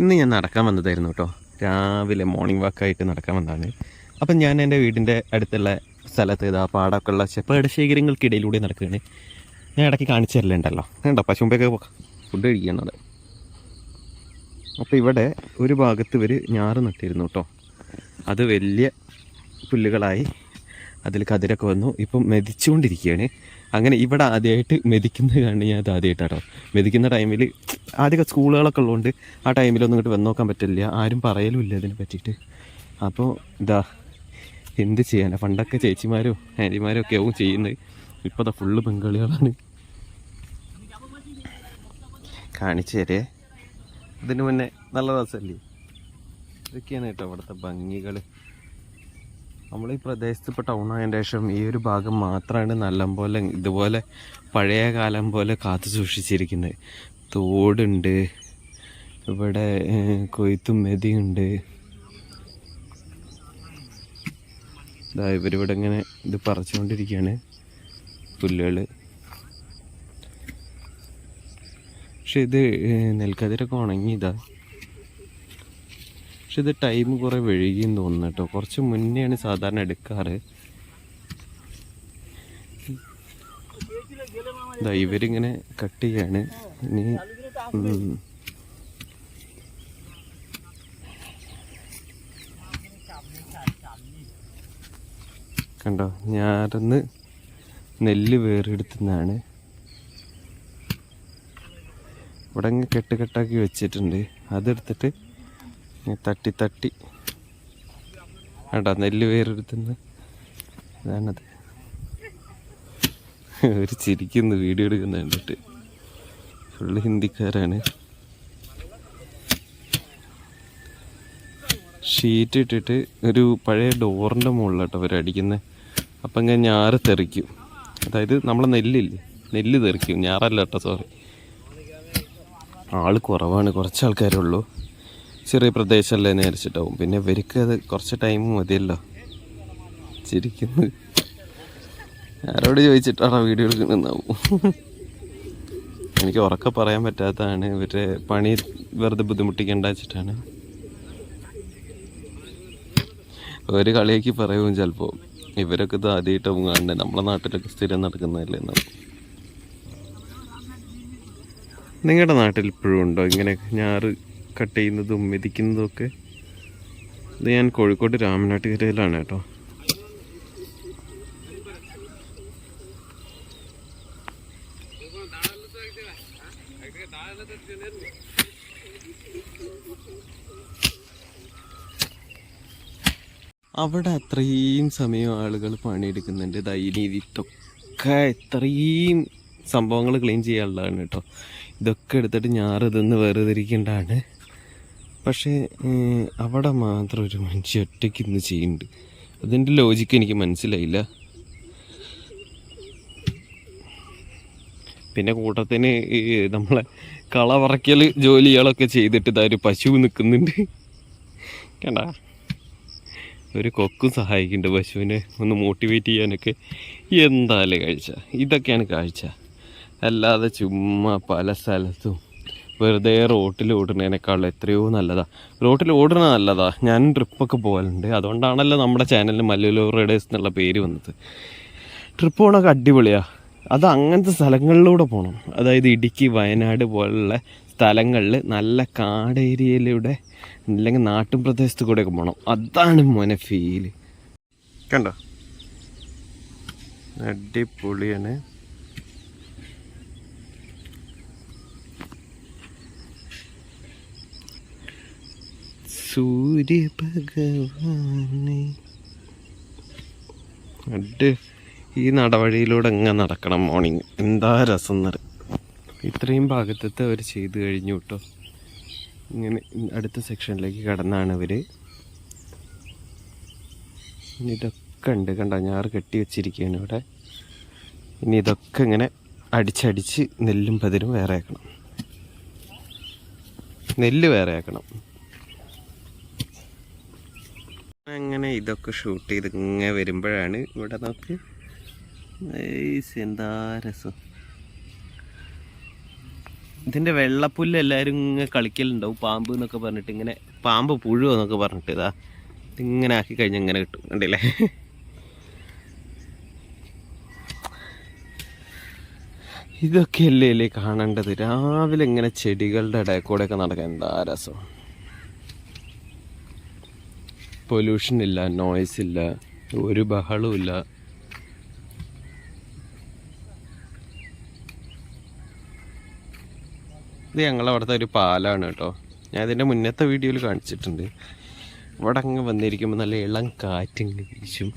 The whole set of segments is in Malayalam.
ഇന്ന് ഞാൻ നടക്കാൻ വന്നതായിരുന്നു കേട്ടോ. രാവിലെ മോർണിംഗ് വാക്കായിട്ട് നടക്കാൻ വന്നതാണ്. അപ്പം ഞാൻ എന്റെ വീടിന്റെ അടുത്തുള്ള സ്ഥലത്ത് ഇതാ പാടമൊക്കെ ഉള്ള ശേഖരങ്ങൾക്കിടയിലൂടെ നടക്കുകയാണ്. ഞാൻ ഇടയ്ക്ക് കാണിച്ചു തരലുണ്ടല്ലോ. വേണ്ട പശുമ്പൊക്കെ ഫുഡ് കഴിക്കുന്നത് അപ്പോൾ ഇവിടെ ഒരു ഭാഗത്ത് ഇവർ ഞാറ് നട്ടിരുന്നു കേട്ടോ. അത് വലിയ പുല്ലുകളായി അതിൽ കതിരൊക്കെ വന്നു. ഇപ്പം മെതിച്ചുകൊണ്ടിരിക്കുകയാണ്. അങ്ങനെ ഇവിടെ ആദ്യമായിട്ട് മെതിക്കുന്നത് കാണി ഞാൻ ആദ്യമായിട്ടാട്ടോ മെതിക്കുന്ന ടൈമിൽ ആദ്യമൊക്കെ സ്കൂളുകളൊക്കെ ഉള്ളതുകൊണ്ട് ആ ടൈമിലൊന്നും ഇങ്ങോട്ട് വന്ന് നോക്കാൻ പറ്റില്ല. ആരും പറയലുമില്ല ഇതിനെ പറ്റിയിട്ട്. അപ്പോൾ ഇതാ എന്ത് ചെയ്യാനാ? പണ്ടൊക്കെ ചേച്ചിമാരോ ആന്റിമാരോ ഒക്കെ ആവും ചെയ്യുന്നത്. ഇപ്പോൾ അതാ ഫുള്ള് ബംഗാളികളാണ്. കാണിച്ചു തരേ. ഇതിന് മുന്നേ നല്ല രസമല്ലേ? ഇതൊക്കെയാണ് കേട്ടോ അവിടുത്തെ ഭംഗികൾ നമ്മൾ ഈ പ്രദേശത്ത് ഇപ്പോൾ ടൗൺ ശേഷം ഈ ഒരു ഭാഗം മാത്രമാണ് നല്ലപോലെ ഇതുപോലെ പഴയ കാലം പോലെ കാത്തു സൂക്ഷിച്ചിരിക്കുന്നത്. തോടുണ്ട് ഇവിടെ കൊയ്ത്തും മെതിയുണ്ട്. ഇതാ ഇവരിവിടെ ഇങ്ങനെ ഇത് പറിച്ചുകൊണ്ടിരിക്കുകയാണ് പുല്ലുകൾ പക്ഷെ ഇത് നെൽക്കതിരൊക്കെ ഉണങ്ങിയതാ. പക്ഷെ ഇത് ടൈം കുറേ വഴുകിയെന്ന് തോന്നുന്നു കേട്ടോ. കുറച്ച് മുന്നെയാണ് സാധാരണ എടുക്കാറ്. ഇവരിങ്ങനെ കട്ട് ചെയ്യാണ്. ഇനി കണ്ടോ? ഞാറന്ന് നെല്ല് വേറെടുത്തുന്നതാണ് ഇവിടെ കെട്ടുകെട്ടാക്കി കെട്ട് കെട്ടാക്കി വെച്ചിട്ടുണ്ട്. അതെടുത്തിട്ട് തട്ടി തട്ടി. വേണ്ട നെല്ല് വേറെടുത്തുന്ന് ഇതാണത്. ഒരു ചിരിക്കുന്നു വീഡിയോ എടുക്കുന്ന കണ്ടിട്ട്. ഫുള്ള് ഹിന്ദിക്കാരാണ്. ഷീറ്റ് ഇട്ടിട്ട് ഒരു പഴയ ഡോറിന്റെ മുകളിലോട്ടോ അടിക്കുന്നത് അപ്പം ഇങ്ങനെ ഞാറ് തെറിക്കും. അതായത് നമ്മളെ നെല്ലില്ലേ? നെല്ല് തെറിക്കും. ഞാറല്ല കേട്ടോ സോറി ആൾ കുറവാണ്. കുറച്ച് ആൾക്കാരേ ഉള്ളൂ. ചെറിയ പ്രദേശമല്ലേ നേരിച്ചിട്ടാവും പിന്നെ ഇവർക്ക് അത് കുറച്ച് ടൈം മതിയല്ലോ. ചിരിക്കുന്നു. ആരോട് ചോദിച്ചിട്ടാണോ വീഡിയോ എടുക്കുന്നുണ്ടാവും എനിക്ക് ഉറക്കെ പറയാൻ പറ്റാത്തതാണ്. ഇവരുടെ പണി വെറുതെ ബുദ്ധിമുട്ടിക്കേണ്ട വെച്ചിട്ടാണ്. ഒരു കളിയാക്കി പറയും ചിലപ്പോൾ ഇവരൊക്കെ ഇത് ആദ്യമായിട്ടാവും കാണണ്ടേ നമ്മളെ നാട്ടിലൊക്കെ സ്ഥിരം നടക്കുന്നതല്ലേ എന്നാണ് നിങ്ങളുടെ നാട്ടിൽ ഇപ്പോഴും ഉണ്ടോ ഇങ്ങനെ ഞാറ് കട്ട് ചെയ്യുന്നതും മെതിക്കുന്നതും ഒക്കെ. ഇത് ഞാൻ കോഴിക്കോട് രാമനാട്ടുകരയിലാണ് കേട്ടോ. അവിടെ അത്രയും സമയം ആളുകൾ പണിയെടുക്കുന്നുണ്ട്. ദൈനി ഇതൊക്കെ ഇത്രയും സംഭവങ്ങൾ ക്ലീൻ ചെയ്യാനുള്ളതാണ് കേട്ടോ. ഇതൊക്കെ എടുത്തിട്ട് ഞാറ് ഇതൊന്ന് വേർതിരിക്കേണ്ടതാണ്. പക്ഷേ അവിടെ മാത്രം ഒരു മനുഷ്യ ഒറ്റയ്ക്ക് ഇന്ന് ചെയ്യുന്നുണ്ട്. അതിന്റെ ലോജിക്ക് എനിക്ക് മനസ്സിലായില്ല. പിന്നെ കൂട്ടത്തിന് നമ്മളെ കള പറക്കൽ ജോലികളൊക്കെ ചെയ്തിട്ട് ഇതാ ഒരു പശു നിൽക്കുന്നുണ്ട്. കണ്ട? ഒരു കൊക്കും സഹായിക്കുന്നുണ്ട് പശുവിനെ. ഒന്ന് മോട്ടിവേറ്റ് ചെയ്യാനൊക്കെ. എന്താല്ലേ കാഴ്ച? ഇതൊക്കെയാണ് കാഴ്ച. അല്ലാതെ ചുമ്മാ പല സ്ഥലത്തും വെറുതെ റോട്ടിൽ ഓടുന്നതിനേക്കാൾ എത്രയോ നല്ലതാ. റോട്ടിൽ ഓടുന്ന നല്ലതാ. ഞാനും ട്രിപ്പൊക്കെ പോകലുണ്ട്. അതുകൊണ്ടാണല്ലോ നമ്മുടെ ചാനലിൽ മല്ലൂർ റൈഡേഴ്സ് എന്നുള്ള പേര് വന്നത്. ട്രിപ്പ് പോകണമൊക്കെ അടിപൊളിയാണ് അത് അങ്ങനത്തെ സ്ഥലങ്ങളിലൂടെ പോകണം അതായത് ഇടുക്കി വയനാട് പോലുള്ള സ്ഥലങ്ങളിൽ നല്ല കാടേരിയയിലൂടെ അല്ലെങ്കിൽ നാട്ടിൻ പ്രദേശത്ത് കൂടെയൊക്കെ പോകണം അതാണ് മോനെ ഫീൽ കണ്ടോ? അടിപൊളിയാണ്. സൂര്യഭഗവാനെ. അഡ് ഈ നടവഴിയിലൂടെ ഇങ്ങനെ നടക്കണം മോർണിംഗ് എന്താ രസം നിറ ഇത്രയും ഭാഗത്തത്തെ അവർ ചെയ്തു കഴിഞ്ഞു കേട്ടോ ഇങ്ങനെ അടുത്ത സെക്ഷനിലേക്ക് കടന്നാണ് ഇനി ഇതൊക്കെ ഉണ്ട് കണ്ട? ഞാറ് കെട്ടി വെച്ചിരിക്കുകയാണ് ഇവിടെ. ഇനി ഇതൊക്കെ ഇങ്ങനെ അടിച്ചടിച്ച് നെല്ലും പതിരും വേറെ ആക്കണം. നെല്ല് വേറെ ആക്കണം. അങ്ങനെ ഇതൊക്കെ ഷൂട്ട് ചെയ്ത് ഇങ്ങനെ വരുമ്പോഴാണ് ഇവിടെ നോക്ക്. എന്താ രസം. ഇതിന്റെ വെള്ളപ്പുല്ല് എല്ലാവരും ഇങ്ങനെ കളിക്കലുണ്ടാവും. പാമ്പ് എന്നൊക്കെ പറഞ്ഞിട്ട് ഇങ്ങനെ പാമ്പ് പുഴുവോ എന്നൊക്കെ പറഞ്ഞിട്ട് ഇതാ ഇതിങ്ങനെ ആക്കി കഴിഞ്ഞാൽ ഇങ്ങനെ കിട്ടും. കണ്ടില്ലേ? ഇതൊക്കെയല്ലേ അല്ലേ കാണേണ്ടത്? രാവിലെ ഇങ്ങനെ ചെടികളുടെ ഇടയിൽ കൂടെയൊക്കെ നടക്കാൻ എന്താ രസം? പൊല്യൂഷൻ ഇല്ല നോയ്സ് ഇല്ല ഒരു ബഹളവും ഇല്ല. ഇത് ഞങ്ങളവിടുത്തെ ഒരു പാലാണ് കേട്ടോ. ഞാൻ ഇതിന്റെ മുന്നത്തെ വീഡിയോയിൽ കാണിച്ചിട്ടുണ്ട്. ഇവിടെ അങ്ങ് വന്നിരിക്കുമ്പോൾ നല്ല ഇളം കാറ്റിങ്ങ് വീശും.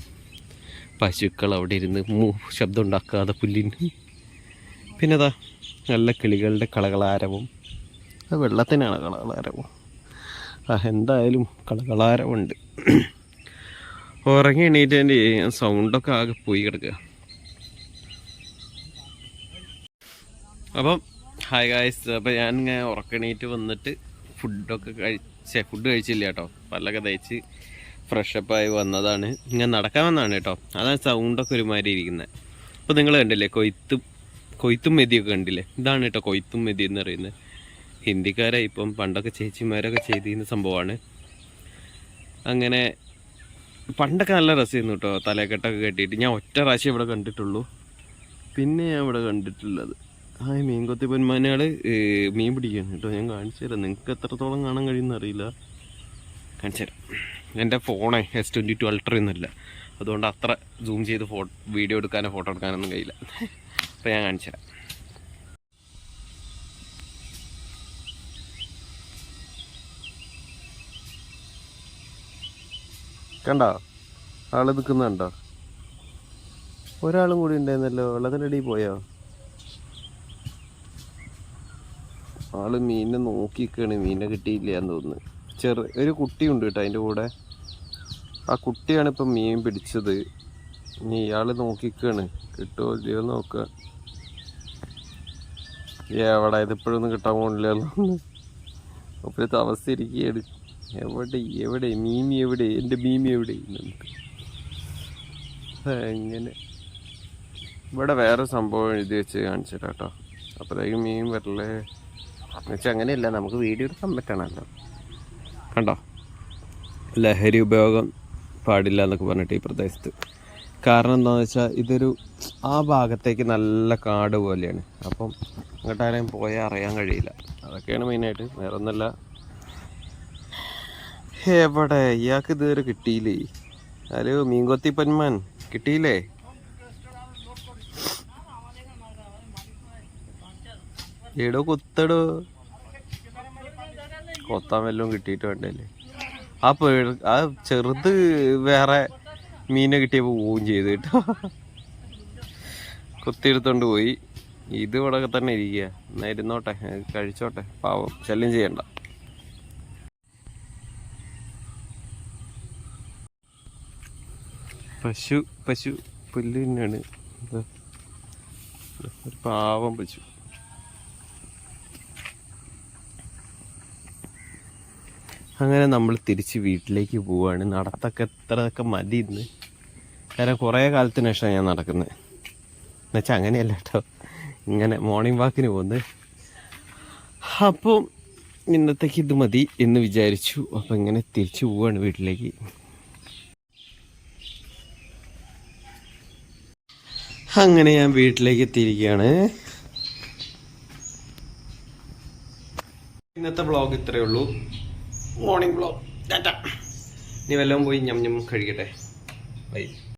പശുക്കൾ അവിടെ ഇരുന്ന് മൂ ശബ്ദം ഉണ്ടാക്കാതെ പുല്ലിന്. പിന്നെ അതാ നല്ല കിളികളുടെ കളകളാരവും. വെള്ളത്തിനാണ് കളകളാരവും. ആ എന്തായാലും കളകളാരവുണ്ട്. ഉറങ്ങി എണീറ്റ് എന്റെ സൗണ്ടൊക്കെ ആകെ പോയി കിടക്കുക. അപ്പം ഹായ് ഗായ്സ് അപ്പം ഞാൻ ഇങ്ങനെ ഉറക്കണീറ്റ് വന്നിട്ട് ഫുഡൊക്കെ കഴിച്ച ഫുഡ് കഴിച്ചില്ല കേട്ടോ. പല്ലൊക്കെ തയ്ച്ച് ഫ്രഷപ്പായി വന്നതാണ്. ഇങ്ങനെ നടക്കാൻ വന്നതാണ് കേട്ടോ. അതാണ് സൗണ്ടൊക്കെ ഒരുമാതിരി ഇരിക്കുന്നത് അപ്പോൾ നിങ്ങൾ കണ്ടില്ലേ കൊയ്ത്തും കൊയ്ത്തും മെതിയൊക്കെ കണ്ടില്ലേ? ഇതാണ് കേട്ടോ കൊയ്ത്തും മെതി എന്ന് പറയുന്നത്. ഹിന്ദിക്കാരെ ഇപ്പം പണ്ടൊക്കെ ചേച്ചിമാരൊക്കെ ചെയ്തിരുന്ന സംഭവമാണ്. അങ്ങനെ പണ്ടൊക്കെ നല്ല രസമായിരുന്നു കേട്ടോ തലക്കെട്ടൊക്കെ കെട്ടിയിട്ട്. ഞാൻ ഒറ്റ പ്രാവശ്യം ഇവിടെ കണ്ടിട്ടുള്ളൂ. പിന്നെ ഞാൻ ഇവിടെ കണ്ടിട്ടുള്ളത് ആ മീൻ കൊത്തി പൊന്മാനകൾ മീൻ പിടിക്കുകയാണ് കേട്ടോ. ഞാൻ കാണിച്ചു തരാം. നിങ്ങൾക്ക് എത്രത്തോളം കാണാൻ കഴിയുമെന്ന് അറിയില്ല. കാണിച്ചു തരാം. എന്റെ ഫോണേ എസ് ട്വന്റി ടു അൾട്ര ഒന്നുമില്ല അതുകൊണ്ട് അത്ര സൂം ചെയ്ത് ഫോ വീഡിയോ എടുക്കാനോ ഫോട്ടോ എടുക്കാനൊന്നും കഴിയില്ല. അപ്പോൾ ഞാൻ കാണിച്ചു തരാം. കണ്ടോ? ആൾ നിൽക്കുന്നുണ്ടോ ഒരാളും കൂടി ഉണ്ടായിരുന്നല്ലോ വെള്ളത്തിന്റെ അടിയിൽ പോയോ? ആൾ മീനിനെ നോക്കിക്കാണ് മീനിനെ കിട്ടിയില്ല എന്ന് തോന്നുന്നു. ചെറു ഒരു കുട്ടിയുണ്ട് കേട്ടോ അതിന്റെ കൂടെ. ആ കുട്ടിയാണ് ഇപ്പം മീൻ പിടിച്ചത്. ഇനി ഇയാൾ നോക്കിക്കാണ് കിട്ടുമോ ഇല്ലയോ നോക്കുക എവിടെ ഇതിപ്പോഴൊന്നും കിട്ടാൻ പോണില്ലല്ലോ അപ്പോഴത്തെ അവസ്ഥ ഇരിക്കുകയാണ് എവിടെ എവിടെ? മീമി എവിടെ? എന്റെ മീമി എവിടെ? നമുക്ക് എങ്ങനെ? ഇവിടെ വേറെ സംഭവം എഴുതി വെച്ച് കാണിച്ചു കേട്ടോ അപ്പോഴത്തേക്കും മീൻ വരല്ലേ എന്നുവെച്ചാൽ അങ്ങനെയല്ല നമുക്ക് വീഡിയോ എടുക്കാൻ പറ്റണമല്ലോ കണ്ടോ? ലഹരി ഉപയോഗം പാടില്ല എന്നൊക്കെ പറഞ്ഞിട്ട് ഈ പ്രദേശത്ത്. കാരണം എന്താണെന്ന് വെച്ചാൽ ഇതൊരു ആ ഭാഗത്തേക്ക് നല്ല കാട് പോലെയാണ്. അപ്പം അങ്ങോട്ടാരെയും പോയാൽ അറിയാൻ കഴിയില്ല. അതൊക്കെയാണ് മെയിനായിട്ട്. വേറെ ഒന്നല്ല എവിടെ? ഇയാൾക്ക് ഇതുവരെ കിട്ടിയില്ലേ? ഹലോ മീൻകൊത്തി പന്മാൻ കിട്ടിയില്ലേ? എടോ കൊത്തടോ. കൊത്താൻ വല്ലതും കിട്ടിയിട്ട് വേണ്ടല്ലേ? ആ പേട് ആ ചെറുത് വേറെ മീനെ കിട്ടിയപ്പോൾ പോവും ചെയ്ത് കേട്ടോ. കൊത്തിയെടുത്തോണ്ട് പോയി. ഇത് ഇവിടെ തന്നെ ഇരിക്കുക. എന്നാ ഇരുന്നോട്ടെ കഴിച്ചോട്ടെ. പാവം ശല്യം ചെയ്യണ്ട. പശു പശു പുല്ല് തന്നെയാണ്. ഒരു പാവം പശു. അങ്ങനെ നമ്മൾ തിരിച്ച് വീട്ടിലേക്ക് പോവുകയാണ് നടത്തൊക്കെ എത്രയൊക്കെ മതി ഇന്ന്. കാരണം കുറേ കാലത്തിന് ശേഷമാണ് ഞാൻ നടക്കുന്നത്. എന്നുവെച്ചാൽ അങ്ങനെയല്ല കേട്ടോ. ഇങ്ങനെ മോർണിംഗ് വാക്കിന് പോകുന്നത്. അപ്പം ഇന്നത്തേക്ക് ഇത് മതി എന്ന് വിചാരിച്ചു. അപ്പം ഇങ്ങനെ തിരിച്ചു പോവുകയാണ് വീട്ടിലേക്ക്. അങ്ങനെ ഞാൻ വീട്ടിലേക്ക് എത്തിയിരിക്കുകയാണ് ഇന്നത്തെ ബ്ലോഗ് ഇത്രയേ ഉള്ളൂ. മോർണിംഗ് ബ്ലോഗ് ടാറ്റ ഇനി വല്ലതും പോയി ഞം ഞം കഴിക്കട്ടെ. ബൈ